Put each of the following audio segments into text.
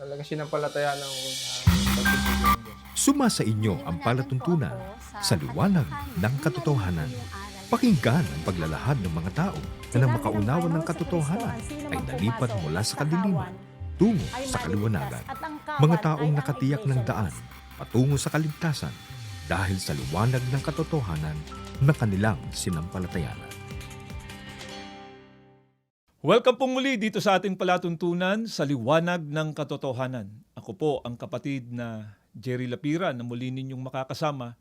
Talaga sinampalataya ng uh, Diyos. Suma sa inyo ang palatuntunan sa liwanag ng katotohanan. Pakinggan ang paglalahad ng mga tao na nang makaunawa ng katotohanan ay nalipat mula sa kadiliman tungo sa kaliwanagan. Mga taong nakatiyak ng daan patungo sa kaligtasan dahil sa liwanag ng katotohanan na kanilang sinampalatayanan. Welcome po muli dito sa ating palatuntunan sa liwanag ng katotohanan. Ako po ang kapatid na Jerry Lapira na muli ninyong makakasama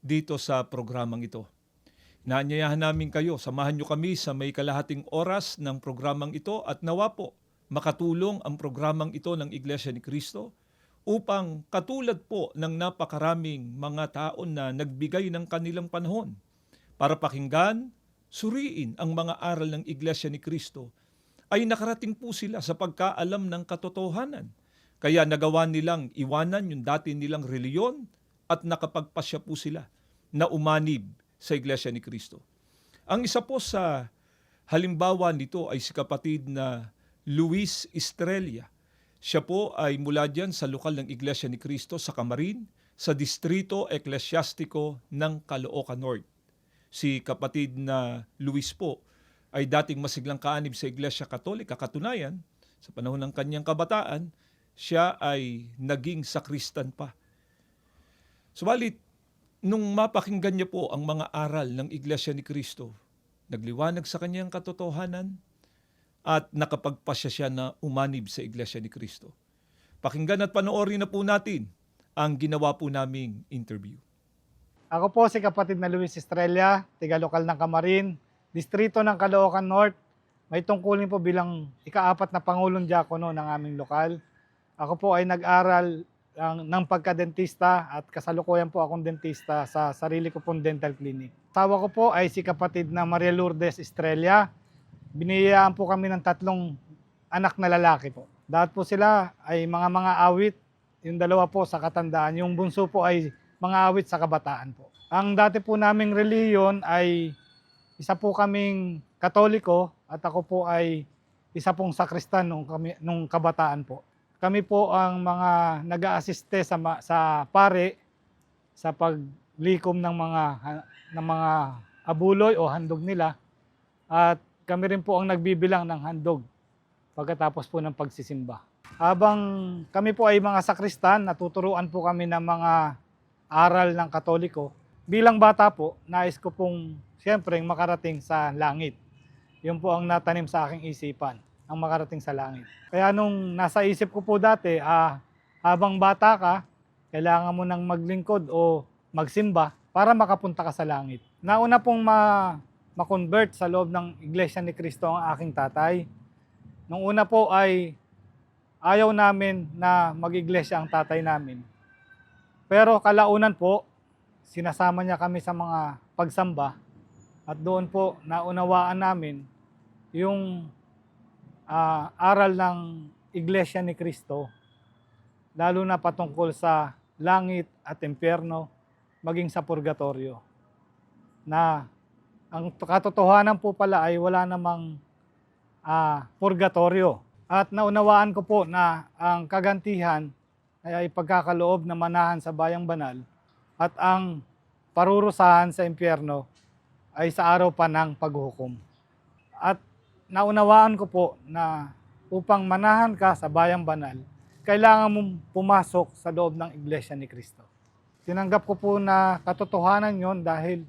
dito sa programang ito. Naanyayahan namin kayo, samahan nyo kami sa may kalahating oras ng programang ito at nawa po makatulong ang programang ito ng Iglesia ni Cristo upang katulad po ng napakaraming mga tao na nagbigay ng kanilang panahon para pakinggan, suriin ang mga aral ng Iglesia ni Cristo ay nakarating po sila sa pagkaalam ng katotohanan. Kaya nagawa nilang iwanan yung dati nilang reliyon at nakapagpasya po sila na umanib sa Iglesia ni Cristo. Ang isa po sa halimbawa nito ay si kapatid na Luis Estrella. Siya po ay mula dyan sa lokal ng Iglesia ni Cristo sa Camarin, sa Distrito Eklesyastiko ng Caloocan North. Si kapatid na Luis po ay dating masiglang kaanib sa Iglesia Katolika. Katunayan, sa panahon ng kanyang kabataan, siya ay naging sakristan pa. Subalit, nung mapakinggan niya po ang mga aral ng Iglesia ni Cristo, nagliwanag sa kanyang katotohanan at nakapagpasya siya na umanib sa Iglesia ni Cristo. Pakinggan at panoorin na po natin ang ginawa po naming interview. Ako po si kapatid na Luis Estrella, tiga lokal ng Camarin, distrito ng Caloocan North. May tungkulin po bilang ikaapat na Pangulong Diakono ng aming lokal. Ako po ay nag-aral ang, ng pagka-dentista at kasalukuyan po akong dentista sa sarili ko pong dental clinic. Tawa ko po ay si kapatid na Maria Lourdes Estrella. Biniyayaan po kami ng tatlong anak na lalaki po. Dapat po sila ay mga mga awit. Yung dalawa po sa katandaan. Yung bunso po ay mga awit sa kabataan po. Ang dati po naming reliyon ay isa po kaming katoliko at ako po ay isa pong sakristan nung, kami, nung kabataan po. Kami po ang mga nag-aasiste sa, ma- sa pare sa paglikom ng mga ng mga abuloy o handog nila at kami rin po ang nagbibilang ng handog pagkatapos po ng pagsisimba. Habang kami po ay mga sakristan, natuturuan po kami ng mga aral ng katoliko. Bilang bata po, nais ko pong siyempre makarating sa langit. Yun po ang natanim sa aking isipan, ang makarating sa langit. Kaya nung nasa isip ko po dati, ah, habang bata ka, kailangan mo nang maglingkod o magsimba para makapunta ka sa langit. Nauna pong ma ma-convert sa loob ng Iglesia ni Cristo ang aking tatay. Nung una po ay ayaw namin na mag-iglesia ang tatay namin. Pero kalaunan po, sinasama niya kami sa mga pagsamba at doon po naunawaan namin yung ah, aral ng Iglesia ni Cristo, lalo na patungkol sa langit at impyerno, maging sa purgatorio. Na ang katotohanan po pala ay wala namang ah, purgatorio. At naunawaan ko po na ang kagantihan ay pagkakaloob na manahan sa bayang banal at ang parurusahan sa impyerno ay sa araw pa ng paghukom. At naunawaan ko po na upang manahan ka sa bayang banal, kailangan mong pumasok sa loob ng Iglesia ni Cristo. Tinanggap ko po na katotohanan yon dahil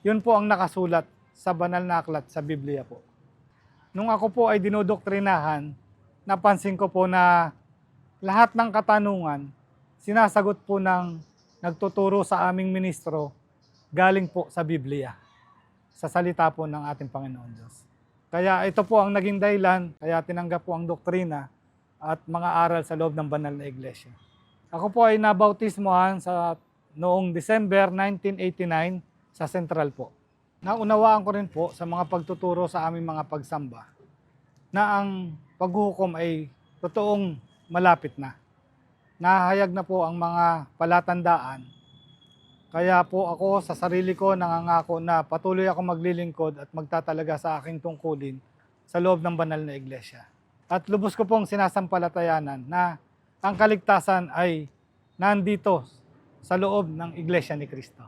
yun po ang nakasulat sa banal na aklat sa Biblia po. Nung ako po ay dinodoktrinahan, napansin ko po na lahat ng katanungan, sinasagot po ng nagtuturo sa aming ministro galing po sa Biblia, sa salita po ng ating Panginoon Diyos. Kaya ito po ang naging dahilan, kaya tinanggap po ang doktrina at mga aral sa loob ng banal na iglesia. Ako po ay nabautismohan sa noong December 1989 sa Central po. Naunawaan ko rin po sa mga pagtuturo sa aming mga pagsamba na ang paghuhukom ay totoong malapit na. Nahayag na po ang mga palatandaan. Kaya po ako sa sarili ko nangangako na patuloy ako maglilingkod at magtatalaga sa aking tungkulin sa loob ng banal na iglesia. At lubos ko pong sinasampalatayanan na ang kaligtasan ay nandito sa loob ng Iglesia ni Cristo.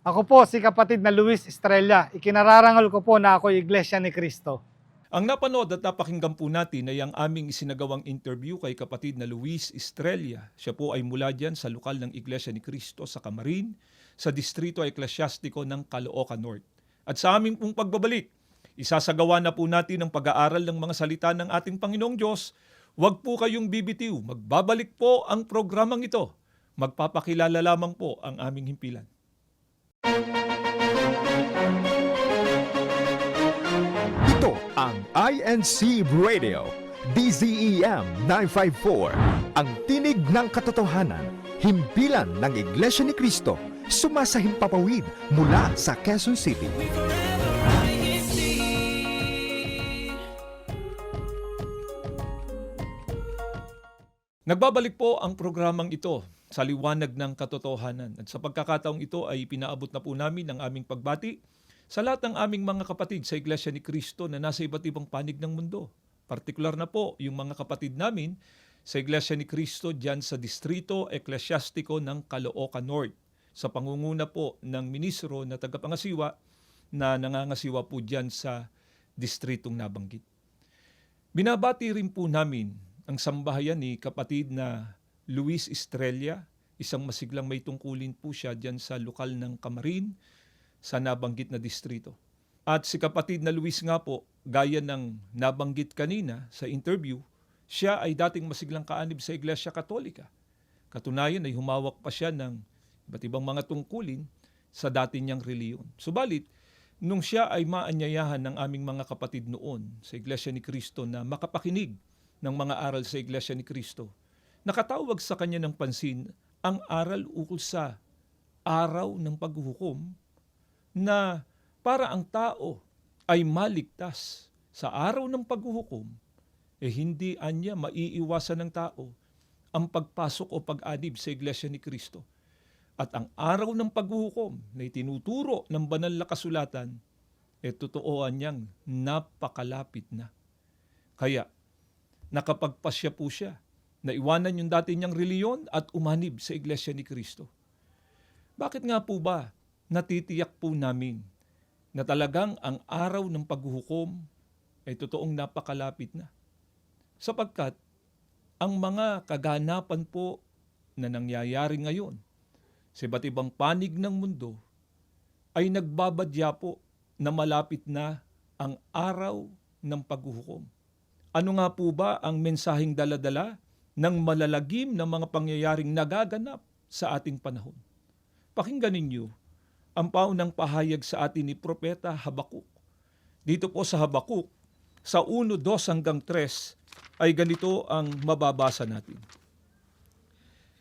Ako po si kapatid na Luis Estrella. Ikinararangal ko po na ako Iglesia ni Cristo. Ang napanood at napakinggan po natin ay ang aming isinagawang interview kay kapatid na Luis Estrella. Siya po ay mula dyan sa lokal ng Iglesia ni Cristo sa Camarin, sa Distrito Eklesyastiko ng Caloocan North. At sa aming pong pagbabalik, isasagawa na po natin ang pag-aaral ng mga salita ng ating Panginoong Diyos. Huwag po kayong bibitiw. Magbabalik po ang programang ito. Magpapakilala lamang po ang aming himpilan. Ito INC Radio, DZEM 954, ang tinig ng katotohanan, himpilan ng Iglesia ni Cristo, sumasahimpapawid mula sa Quezon City. Nagbabalik po ang programang ito sa liwanag ng katotohanan. At sa pagkakataong ito ay pinaabot na po namin ang aming pagbati sa lahat ng aming mga kapatid sa Iglesia ni Cristo na nasa iba't ibang panig ng mundo. Partikular na po yung mga kapatid namin sa Iglesia ni Cristo dyan sa Distrito Eklesyastiko ng Caloocan North sa pangunguna po ng ministro na tagapangasiwa na nangangasiwa po dyan sa distritong nabanggit. Binabati rin po namin ang sambahayan ni kapatid na Luis Estrella, isang masiglang may tungkulin po siya dyan sa lokal ng Camarin, sa nabanggit na distrito. At si kapatid na Luis nga po, gaya ng nabanggit kanina sa interview, siya ay dating masiglang kaanib sa Iglesia Katolika. Katunayan ay humawak pa siya ng iba't ibang mga tungkulin sa dati niyang reliyon. Subalit, nung siya ay maanyayahan ng aming mga kapatid noon sa Iglesia ni Cristo na makapakinig ng mga aral sa Iglesia ni Cristo, nakatawag sa kanya ng pansin ang aral ukol sa araw ng paghuhukom na para ang tao ay maligtas sa araw ng paghuhukom, eh hindi anya maiiwasan ng tao ang pagpasok o pag-adib sa Iglesia ni Cristo. At ang araw ng paghuhukom na itinuturo ng banal na kasulatan, eh totooan niyang napakalapit na. Kaya, nakapagpasya po siya na iwanan yung dati niyang reliyon at umanib sa Iglesia ni Cristo. Bakit nga po ba natitiyak po namin na talagang ang araw ng paghuhukom ay totoong napakalapit na? Sapagkat ang mga kaganapan po na nangyayari ngayon sa iba't ibang panig ng mundo ay nagbabadya po na malapit na ang araw ng paghuhukom. Ano nga po ba ang mensaheng daladala ng malalagim na mga pangyayaring nagaganap sa ating panahon? Pakinggan ninyo ang paunang pahayag sa atin ni Propeta Habakuk. Dito po sa Habakuk, sa 1, 2 hanggang 3, ay ganito ang mababasa natin.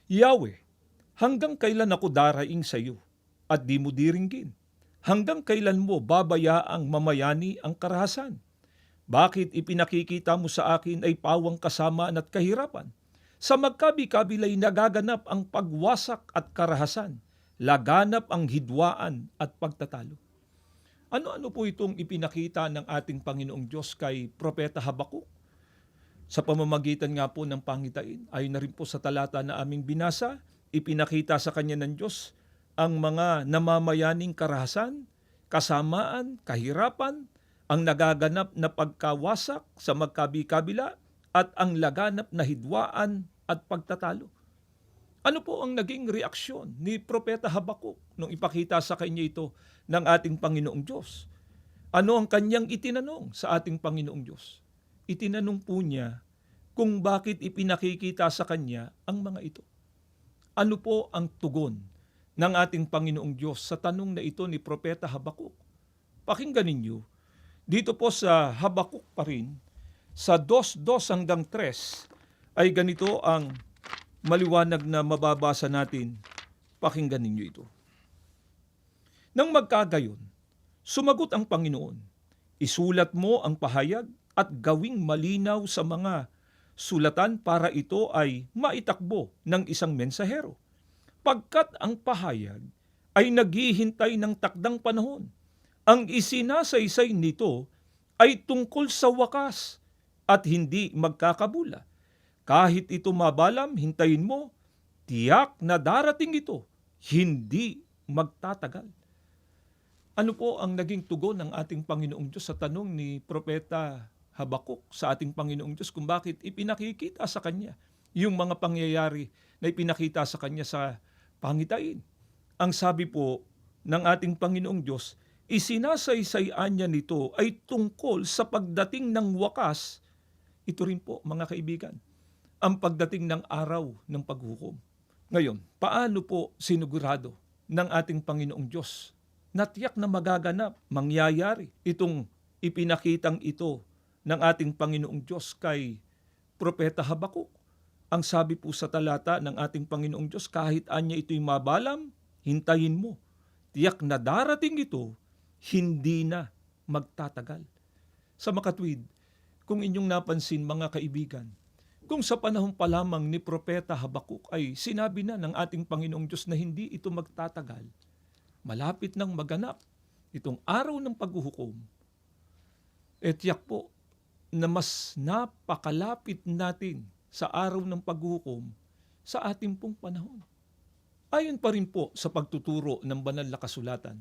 Yahweh, hanggang kailan ako daraing sa iyo at di mo diringgin? Hanggang kailan mo babayaang mamayani ang karahasan? Bakit ipinakikita mo sa akin ay pawang kasamaan at kahirapan? Sa magkabi-kabilay nagaganap ang pagwasak at karahasan, laganap ang hidwaan at pagtatalo. Ano-ano po itong ipinakita ng ating Panginoong Diyos kay Propeta Habakuk? Sa pamamagitan nga po ng pangitain, ayon na rin po sa talata na aming binasa, ipinakita sa kanya ng Diyos ang mga namamayaning karahasan, kasamaan, kahirapan, ang nagaganap na pagkawasak sa magkabi-kabila at ang laganap na hidwaan at pagtatalo. Ano po ang naging reaksyon ni Propeta Habakuk nung ipakita sa kanya ito ng ating Panginoong Diyos? Ano ang kanyang itinanong sa ating Panginoong Diyos? Itinanong po niya kung bakit ipinakikita sa kanya ang mga ito. Ano po ang tugon ng ating Panginoong Diyos sa tanong na ito ni Propeta Habakuk? Pakinggan ninyo, dito po sa Habakuk pa rin, sa 2.2 hanggang 3, ay ganito ang maliwanag na mababasa natin. Pakinggan ninyo ito. Nang magkagayon, sumagot ang Panginoon, isulat mo ang pahayag at gawing malinaw sa mga sulatan para ito ay maitakbo ng isang mensahero. Pagkat ang pahayag ay naghihintay ng takdang panahon, ang isinasaysay nito ay tungkol sa wakas at hindi magkakabula. Kahit ito mabalam, hintayin mo, tiyak na darating ito, hindi magtatagal. Ano po ang naging tugon ng ating Panginoong Diyos sa tanong ni Propeta Habakuk sa ating Panginoong Diyos kung bakit ipinakikita sa Kanya yung mga pangyayari na ipinakita sa Kanya sa pangitain. Ang sabi po ng ating Panginoong Diyos, isinasaysayan niya nito ay tungkol sa pagdating ng wakas. Ito rin po mga kaibigan, ang pagdating ng araw ng paghukom. Ngayon, paano po sinugurado ng ating Panginoong Diyos na tiyak na magaganap, mangyayari itong ipinakitang ito ng ating Panginoong Diyos kay Propeta Habakuk? Ang sabi po sa talata ng ating Panginoong Diyos, kahit anya ito'y mabalam, hintayin mo. Tiyak na darating ito, hindi na magtatagal. Sa makatwid, kung inyong napansin mga kaibigan, kung sa panahon pa lamang ni Propeta Habakuk ay sinabi na ng ating Panginoong Diyos na hindi ito magtatagal, malapit nang maganap itong araw ng paghuhukom, et tiyak po na mas napakalapit natin sa araw ng paghuhukom sa ating pong panahon. Ayon pa rin po sa pagtuturo ng banal na kasulatan,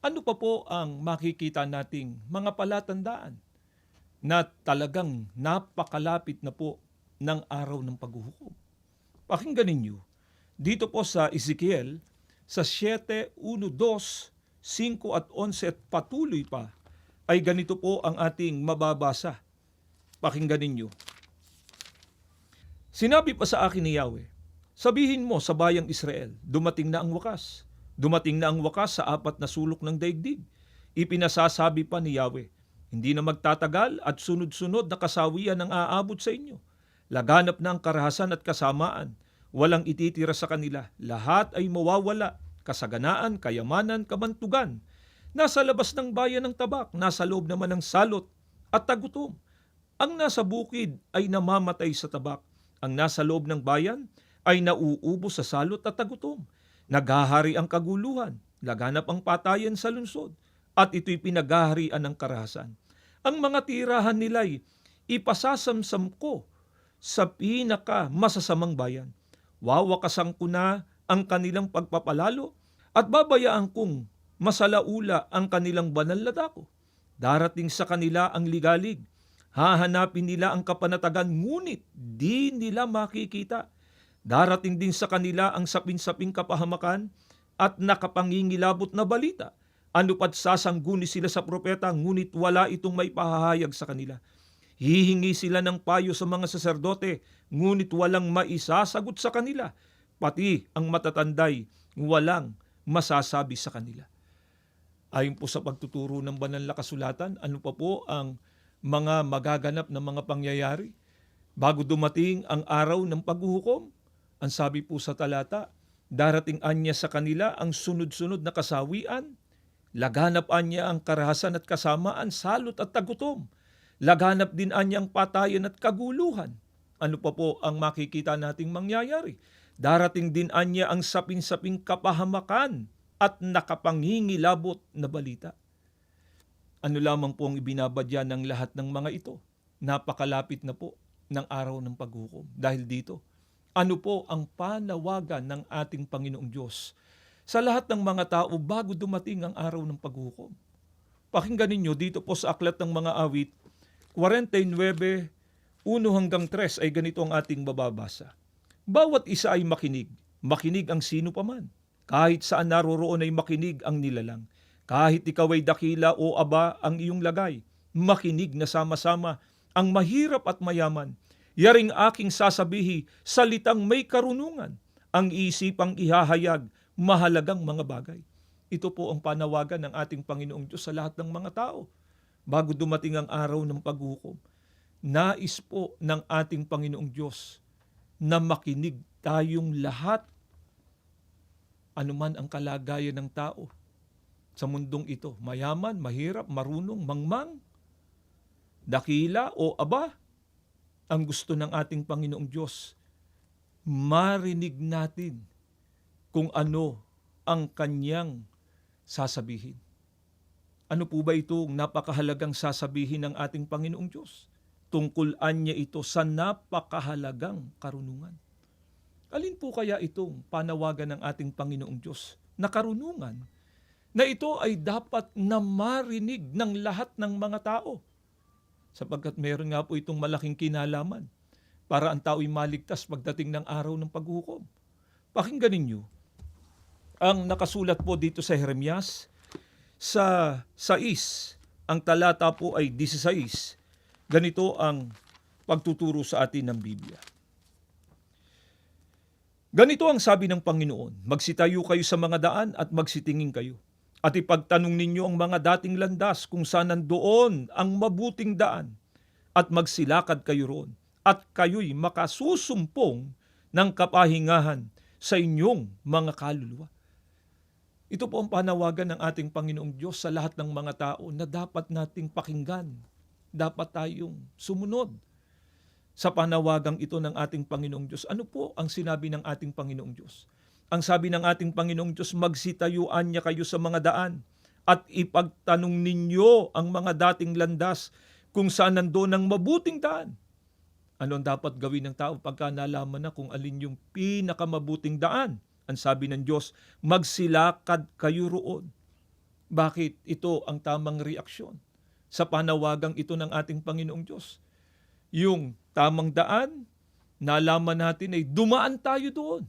ano pa po ang makikita nating mga palatandaan na talagang napakalapit na po ng araw ng paghuhukom? Pakinggan ninyo, dito po sa Ezekiel, sa 7, 1, 2, 5 at 11 at patuloy pa, ay ganito po ang ating mababasa. Pakinggan ninyo. Sinabi pa sa akin ni Yahweh, sabihin mo sa bayang Israel, dumating na ang wakas. Dumating na ang wakas sa apat na sulok ng daigdig. Ipinasasabi pa ni Yahweh, hindi na magtatagal at sunod-sunod na kasawian ang aabot sa inyo. Laganap na karahasan at kasamaan. Walang ititira sa kanila. Lahat ay mawawala. Kasaganaan, kayamanan, kabantugan. Nasa labas ng bayan ng tabak, nasa loob naman ng salot at tagutom. Ang nasa bukid ay namamatay sa tabak. Ang nasa loob ng bayan ay nauubos sa salot at tagutom. Naghahari ang kaguluhan, laganap ang patayan sa lungsod, at ito'y pinaghaharian ng karahasan. Ang mga tirahan nila'y ipasasamsam ko sa pinaka masasamang bayan. Wawakasan ko na ang kanilang pagpapalalo at babayaan kong masalaula ang kanilang banal na dako. Darating sa kanila ang ligalig. Hahanapin nila ang kapanatagan ngunit di nila makikita. Darating din sa kanila ang sapin-saping kapahamakan at nakapangingilabot na balita. Ano pat sasangguni sila sa propeta ngunit wala itong may pahahayag sa kanila. Hihingi sila ng payo sa mga saserdote ngunit walang maisasagot sa kanila. Pati ang matatanday walang masasabi sa kanila. Ayon po sa pagtuturo ng banal na kasulatan, ano pa po ang mga magaganap na mga pangyayari bago dumating ang araw ng paghuhukom? Ang sabi po sa talata, darating anya sa kanila ang sunod-sunod na kasawian, laganap anya ang karahasan at kasamaan, salot at tagutom, laganap din anya ang patayan at kaguluhan. Ano pa po ang makikita nating mangyayari? Darating din anya ang sapin-saping kapahamakan at nakapangingilabot na balita. Ano lamang po ang ibinabadya ng lahat ng mga ito? Napakalapit na po ng araw ng paghukom. Dahil dito, ano po ang panawagan ng ating Panginoong Diyos sa lahat ng mga tao bago dumating ang araw ng paghukom? Pakinggan ninyo dito po sa Aklat ng Mga Awit, 49, 1 hanggang 3 ay ganito ang ating bababasa. Bawat isa ay makinig, makinig ang sino paman. Kahit saan naroroon ay makinig ang nilalang. Kahit ikaw ay dakila o aba ang iyong lagay, makinig na sama-sama ang mahirap at mayaman. Yaring aking sasabihi, salitang may karunungan, ang isipang ihahayag, mahalagang mga bagay. Ito po ang panawagan ng ating Panginoong Diyos sa lahat ng mga tao bago dumating ang araw ng paghukom. Nais po ng ating Panginoong Diyos na makinig tayong lahat anuman ang kalagayan ng tao sa mundong ito. Mayaman, mahirap, marunong, mangmang, dakila o aba, ang gusto ng ating Panginoong Diyos, marinig natin kung ano ang kanyang sasabihin. Ano po ba itong napakahalagang sasabihin ng ating Panginoong Diyos? tungkulan niya ito sa napakahalagang karunungan. Alin po kaya itong panawagan ng ating Panginoong Diyos na karunungan na ito ay dapat na marinig ng lahat ng mga tao? Sapagkat meron nga po itong malaking kinalaman para ang tao'y maligtas pagdating ng araw ng paghukom. Pakinggan ninyo ang nakasulat po dito sa Jeremias sa 6, ang talata po ay 16. Ganito ang pagtuturo sa atin ng Biblia. Ganito ang sabi ng Panginoon, magsitayo kayo sa mga daan at magsitingin kayo. At ipagtanong ninyo ang mga dating landas kung saan nandoon ang mabuting daan at magsilakad kayo roon at kayo'y makasusumpong ng kapahingahan sa inyong mga kaluluwa. Ito po ang panawagan ng ating Panginoong Diyos sa lahat ng mga tao na dapat nating pakinggan. Dapat tayong sumunod sa panawagang ito ng ating Panginoong Diyos. Ano po ang sinabi ng ating Panginoong Diyos? Ang sabi ng ating Panginoong Diyos, magsitayuan niya kayo sa mga daan at ipagtanong ninyo ang mga dating landas kung saan nandoon ang mabuting daan. Ano ang dapat gawin ng tao pagka nalaman na kung alin yung pinakamabuting daan? Ang sabi ng Diyos, magsilakad kayo roon. Bakit ito ang tamang reaksyon sa panawagang ito ng ating Panginoong Diyos? Yung tamang daan, nalaman natin ay dumaan tayo doon.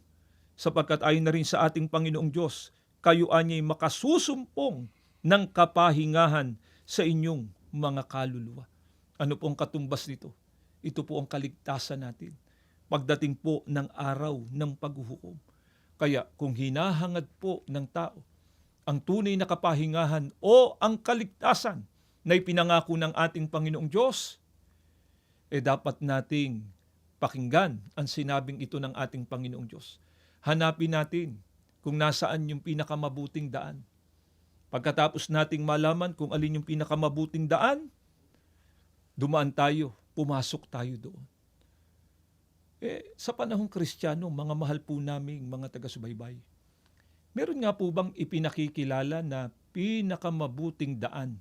Sapagkat ayon na rin sa ating Panginoong Diyos, kayo anya'y makasusumpong ng kapahingahan sa inyong mga kaluluwa. Ano pong katumbas nito? Ito po ang kaligtasan natin. Pagdating po ng araw ng paghuhukom. Kaya kung hinahangad po ng tao ang tunay na kapahingahan o ang kaligtasan na ipinangako ng ating Panginoong Diyos, eh dapat nating pakinggan ang sinabing ito ng ating Panginoong Diyos. Hanapin natin kung nasaan yung pinakamabuting daan. Pagkatapos nating malaman kung alin yung pinakamabuting daan, dumaan tayo, pumasok tayo doon. Eh, sa panahong kristyano, mga mahal po naming mga taga-subaybay, meron nga po bang ipinakikilala na pinakamabuting daan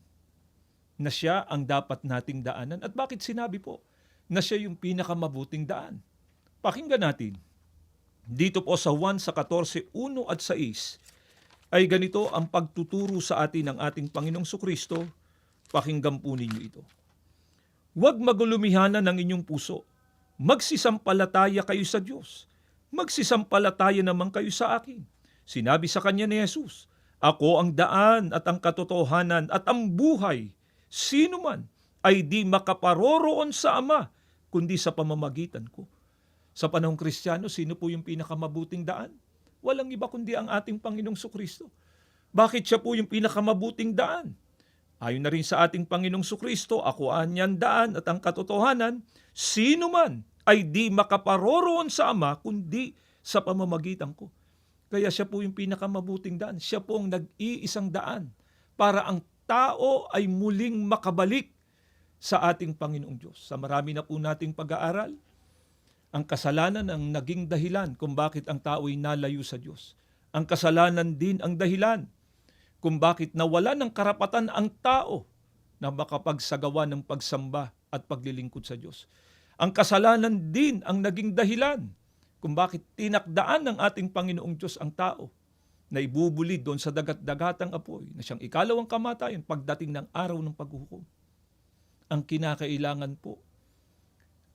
na siya ang dapat nating daanan? At bakit sinabi po na siya yung pinakamabuting daan? Pakinggan natin. Dito po sa 1 sa 14, 1 at 6, ay ganito ang pagtuturo sa atin ng ating Panginoong Sukristo. Pakinggan po ninyo ito. Huwag magulumihanan ng inyong puso. Magsisampalataya kayo sa Diyos. Magsisampalataya naman kayo sa akin. Sinabi sa kanya ni Jesus, Ako ang daan at ang katotohanan at ang buhay. Sino man ay di makaparoroon sa Ama, kundi sa pamamagitan ko. Sa panahong Kristiyano, sino po yung pinakamabuting daan? Walang iba kundi ang ating Panginoong Sukristo. Bakit siya po yung pinakamabuting daan? Ayon na rin sa ating Panginoong Sukristo, ako anyan daan at ang katotohanan, sino man ay di makaparoroon sa Ama kundi sa pamamagitan ko. Kaya siya po yung pinakamabuting daan. Siya po ang nag-iisang daan para ang tao ay muling makabalik sa ating Panginoong Diyos. Sa marami na po nating pag-aaral, ang kasalanan ang naging dahilan kung bakit ang tao ay nalayo sa Diyos. Ang kasalanan din ang dahilan kung bakit nawala ng karapatan ang tao na makapagsagawa ng pagsamba at paglilingkod sa Diyos. Ang kasalanan din ang naging dahilan kung bakit tinakdaan ng ating Panginoong Diyos ang tao na ibubulid doon sa dagat-dagatang apoy na siyang ikalawang kamatayan pagdating ng araw ng paghuhukom. Ang kinakailangan po,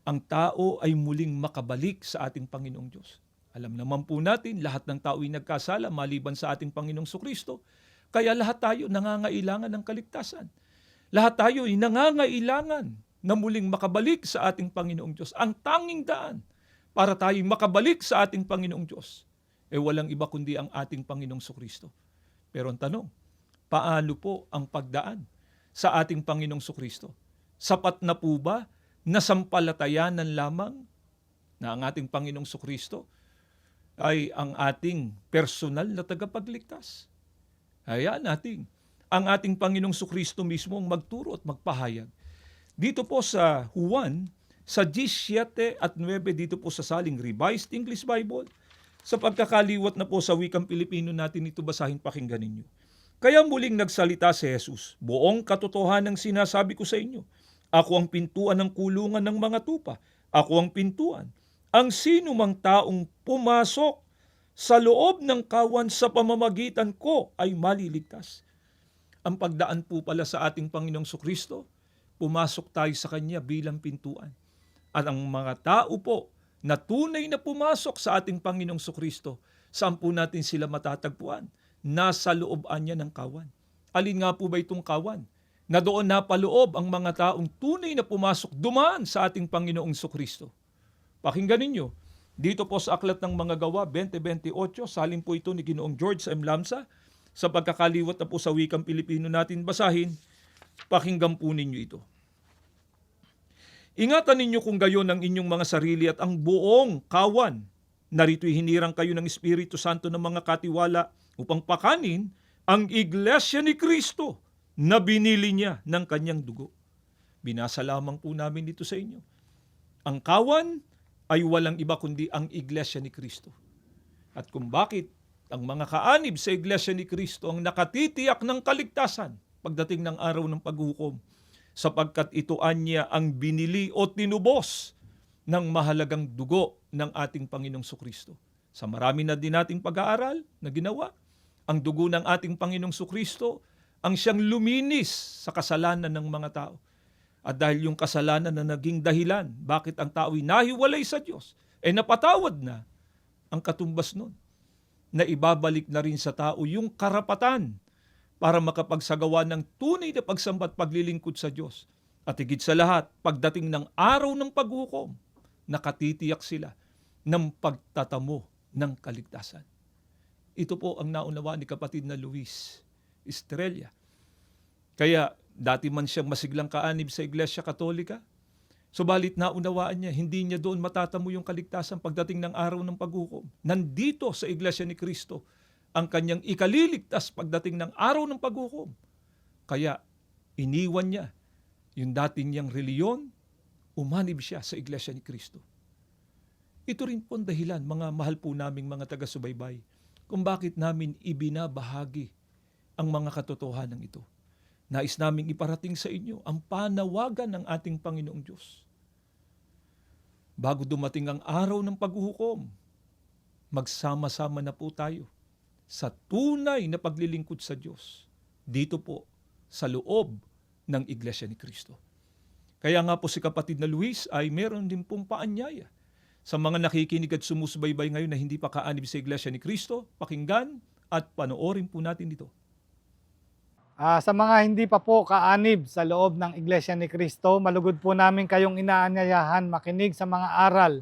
ang tao ay muling makabalik sa ating Panginoong Diyos. Alam naman po natin, lahat ng tao ay nagkasala maliban sa ating Panginoong Sukristo. Kaya lahat tayo nangangailangan ng kaligtasan. Lahat tayo ay nangangailangan na muling makabalik sa ating Panginoong Diyos. Ang tanging daan para tayo makabalik sa ating Panginoong Diyos, eh walang iba kundi ang ating Panginoong Sukristo. Pero ang tanong, paano po ang pagdaan sa ating Panginoong Sukristo? Sapat na po ba na sampalatayanan lamang na ang ating Panginoong Sukristo ay ang ating personal na tagapagligtas? Hayaan natin ang ating Panginoong Sukristo mismo ang magturo at magpahayag. Dito po sa Juan, sa 17 at 9 dito po sa saling Revised English Bible, sa pagkakaliwat na po sa wikang Pilipino natin ito basahin pakinggan ninyo. Kaya muling nagsalita si Jesus, buong katotohanan sinasabi ko sa inyo, Ako ang pintuan ng kulungan ng mga tupa. Ako ang pintuan. Ang sino mang taong pumasok sa loob ng kawan sa pamamagitan ko ay maliligtas. Ang pagdaan po pala sa ating Panginoong Sukristo, pumasok tayo sa Kanya bilang pintuan. At ang mga tao po na tunay na pumasok sa ating Panginoong Sukristo, saan po natin sila matatagpuan? Nasa looban niya ng kawan. Alin nga po ba itong kawan? Na doon napaloob ang mga taong tunay na pumasok dumaan sa ating Panginoong Sukristo. Pakinggan ninyo, dito po sa Aklat ng Mga Gawa 2028, salin po ito ni Ginoong George M. Lamsa, sa pagkakaliwat na po sa wikang Pilipino natin basahin, pakinggan po ninyo ito. Ingatan ninyo kung gayon ang inyong mga sarili at ang buong kawan. Narito'y hinirang kayo ng Espiritu Santo ng mga katiwala upang pakanin ang iglesia ni Kristo na binili niya ng kanyang dugo. Binasa lamang po namin dito sa inyo. Ang kawan ay walang iba kundi ang iglesia ni Kristo. At kung bakit ang mga kaanib sa iglesia ni Kristo ang nakatitiyak ng kaligtasan pagdating ng araw ng paghukom sapagkat ito anya ang binili o tinubos ng mahalagang dugo ng ating Panginoong Sukristo. Sa marami na din nating pag-aaral na ginawa, ang dugo ng ating Panginoong Sukristo ang siyang luminis sa kasalanan ng mga tao. At dahil yung kasalanan na naging dahilan bakit ang tao'y nahiwalay sa Diyos, eh napatawad na ang katumbas nun na ibabalik na rin sa tao yung karapatan para makapagsagawa ng tunay na pagsamba at paglilingkod sa Diyos. At higit sa lahat, pagdating ng araw ng paghukom, nakatitiyak sila ng pagtatamo ng kaligtasan. Ito po ang naunawa ni kapatid na Luis Estrella. Kaya dati man siyang masiglang kaanib sa Iglesia Katolika, subalit naunawaan niya, hindi niya doon matatamo yung kaligtasan pagdating ng araw ng paghukom. Nandito sa Iglesia ni Kristo ang kanyang ikaliligtas pagdating ng araw ng paghukom. Kaya iniwan niya yung dati niyang reliyon, umanib siya sa Iglesia ni Kristo. Ito rin po ang dahilan, mga mahal po naming mga taga-subaybay, kung bakit namin ibinabahagi ang mga katotohanan ito. Nais naming iparating sa inyo ang panawagan ng ating Panginoong Diyos. Bago dumating ang araw ng paghuhukom, magsama-sama na po tayo sa tunay na paglilingkod sa Diyos dito po sa loob ng Iglesia ni Kristo. Kaya nga po si kapatid na Luis ay meron din pong paanyaya sa mga nakikinig at sumusubaybay ngayon na hindi pa kaanib sa Iglesia ni Kristo, pakinggan at panoorin po natin ito. Ah, sa mga hindi pa po kaanib sa loob ng Iglesia ni Cristo, malugod po namin kayong inaanyayahan makinig sa mga aral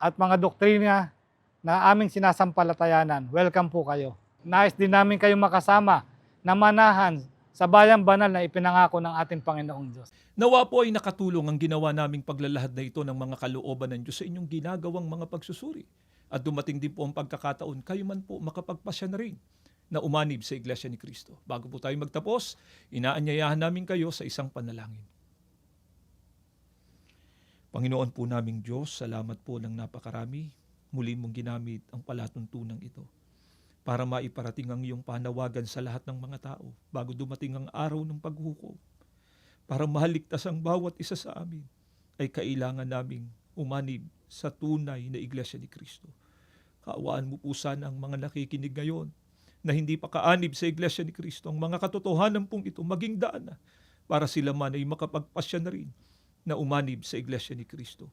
at mga doktrina na aming sinasampalatayanan. Welcome po kayo. Nais din namin kayong makasama na manahan sa bayang banal na ipinangako ng ating Panginoong Diyos. Nawa po ay nakatulong ang ginawa naming paglalahad na ito ng mga kalooban ng Diyos sa inyong ginagawang mga pagsusuri. At dumating din po ang pagkakataon, kayo man po makapagpasya na rin na umanib sa Iglesia ni Kristo. Bago po tayo magtapos, inaanyayahan namin kayo sa isang panalangin. Panginoon po naming Diyos, salamat po ng napakarami. Muli mong ginamit ang palatuntunang ito para maiparating ang iyong panawagan sa lahat ng mga tao bago dumating ang araw ng paghukom. Para mahaligtas ang bawat isa sa amin, ay kailangan naming umanib sa tunay na Iglesia ni Kristo. Kaawaan mo po sana ang mga nakikinig ngayon na hindi pa kaanib sa Iglesia ni Kristo. Ang mga katotohanan pong ito maging daan na para sila man ay makapagpasya na rin na umanib sa Iglesia ni Kristo.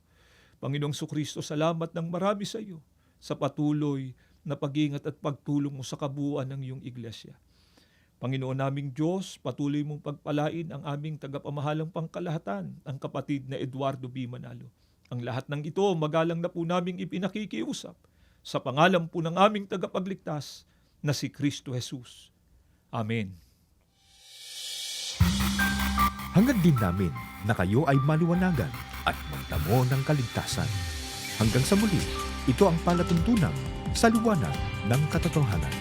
Panginoong Sukristo, salamat ng marami sa iyo sa patuloy na pag-ingat at pagtulong mo sa kabuuan ng iyong iglesia. Panginoon naming Diyos, patuloy mong pagpalain ang aming tagapamahalang pangkalahatan, ang kapatid na Eduardo B. Manalo. Ang lahat ng ito, magalang na po naming ipinakikiusap sa pangalan po ng aming tagapagligtas na si Kristo Jesus. Amen. Hangad din namin na kayo ay maliwanagan magdamo ng kaligtasan. Hanggang sa muli, ito ang palatuntunan sa liwanag ng katotohanan.